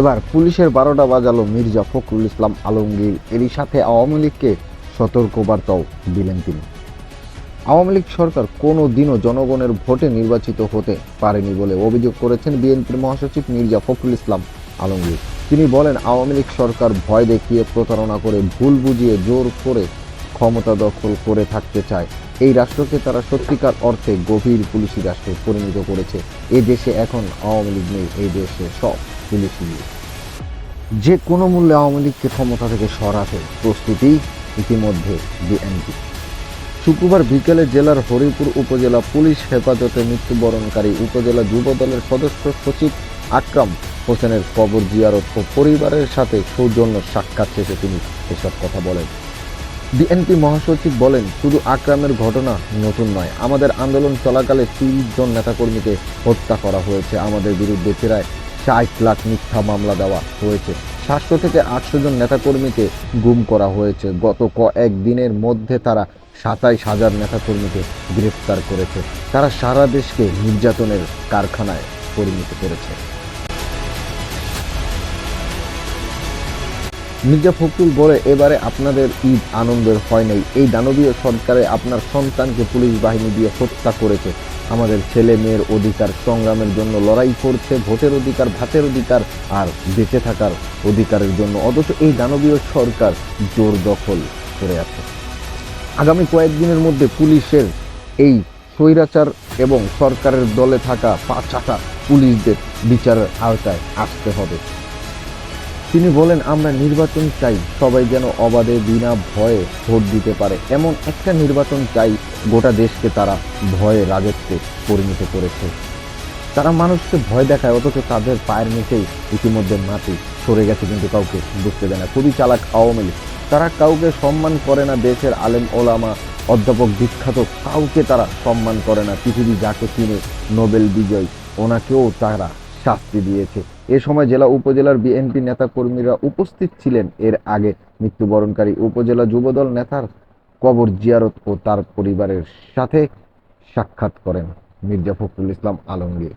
এবার পুলিশের বারোটা বাজালো মির্জা ফখরুল ইসলাম আলমগীর। এরই সাথে আওয়ামী লীগকে সতর্কবার্তাও দিলেন তিনি। আওয়ামী লীগ সরকার কোনো দিনও জনগণের ভোটে নির্বাচিত হতে পারেনি বলে অভিযোগ করেছেন বিএনপির মহাসচিব মির্জা ফখরুল ইসলাম আলমগীর। তিনি বলেন, আওয়ামী লীগ সরকার ভয় দেখিয়ে প্রতারণা করে ভুল বুঝিয়ে জোর করে ক্ষমতা দখল করে থাকতে চায়। এই রাষ্ট্রকে তারা সত্যিকার অর্থে গভীর পুলিশি রাষ্ট্রে পরিণত করেছে। এ দেশে এখন আওয়ামী লীগ নেই এই দেশে সব। পুলিশি লীগ। যে কোনো মূল্যে আওয়ামী লীগকে ক্ষমতা থেকে সরাতে প্রস্তুতি ইতিমধ্যে বিএনপি। শুক্রবার বিকেলে জেলার হরিপুর উপজেলা পুলিশ হেফাজতে মৃত্যুবরণকারী উপজেলা যুব দলের সদস্য সচিব আকরাম হোসেনের কবর জিয়ারত ও পরিবারের সাথে সৌজন্য সাক্ষাৎ শেষে তিনি এসব কথা বলেন। বিএনপি মহাসচিব বলেন, শুধু আকরামের ঘটনা নতুন নয়, আমাদের আন্দোলন চলাকালে তিরিশ জন নেতাকর্মীকে হত্যা করা হয়েছে। আমাদের বিরুদ্ধে প্রায় ষাট লাখ মিথ্যা মামলা দেওয়া হয়েছে। সাতশো থেকে আটশো জন নেতাকর্মীকে গুম করা হয়েছে। গত কয়েক দিনের মধ্যে তারা সাতাইশ হাজার নেতাকর্মীকে গ্রেফতার করেছে। তারা সারা দেশকে নির্যাতনের কারখানায় পরিণত করেছে। মির্জা ফখরুল বলে, এবারে আপনাদের ঈদ আনন্দের হয় নাই। এই দানবীয় সরকারে আপনার সন্তানকে পুলিশ বাহিনী দিয়ে হত্যা করেছে। আমাদের ছেলে মেয়ের অধিকার সংগ্রামের জন্য লড়াই করছে, ভোটের অধিকার, ভাতের অধিকার, আর বেঁচে থাকার অধিকারের জন্য। অথচ এই দানবীয় সরকার জোর দখল করে আছে। আগামী কয়েকদিনের মধ্যে পুলিশের এই স্বৈরাচার এবং সরকারের দলে থাকা পাঁচ পুলিশদের বিচারের আওতায় আসতে হবে। তিনি বলেন, আমরা নির্বাচন চাই, সবাই যেন অবাধে বিনা ভয়ে ভোট দিতে পারে। এমন একটা নির্বাচন চাই, গোটা দেশকে তারা ভয়ে রাজত্বে পরিণত করেছে। তারা মানুষকে ভয় দেখায়, অথচ তাদের পায়ের নিচেই ইতিমধ্যে মাটি সরে গেছে কিন্তু কাউকে বুঝতে দেয় না। খুবই চালাক আওয়ামী লীগ। তারা কাউকে সম্মান করে না, দেশের আলেম ওলামা, অধ্যাপক বিখ্যাত, কাউকে তারা সম্মান করে না। পৃথিবী যাকে চিনে নোবেল বিজয়, ওনাকেও তারা শাস্তি দিয়েছে। এ সময় জেলা উপজেলার বিএনপি নেতাকর্মীরা উপস্থিত ছিলেন। এর আগে মৃত্যুবরণকারী উপজেলা যুবদল নেতার কবর জিয়ারত ও তার পরিবারের সাথে সাক্ষাৎ করেন মির্জা ফখরুল ইসলাম আলমগীর।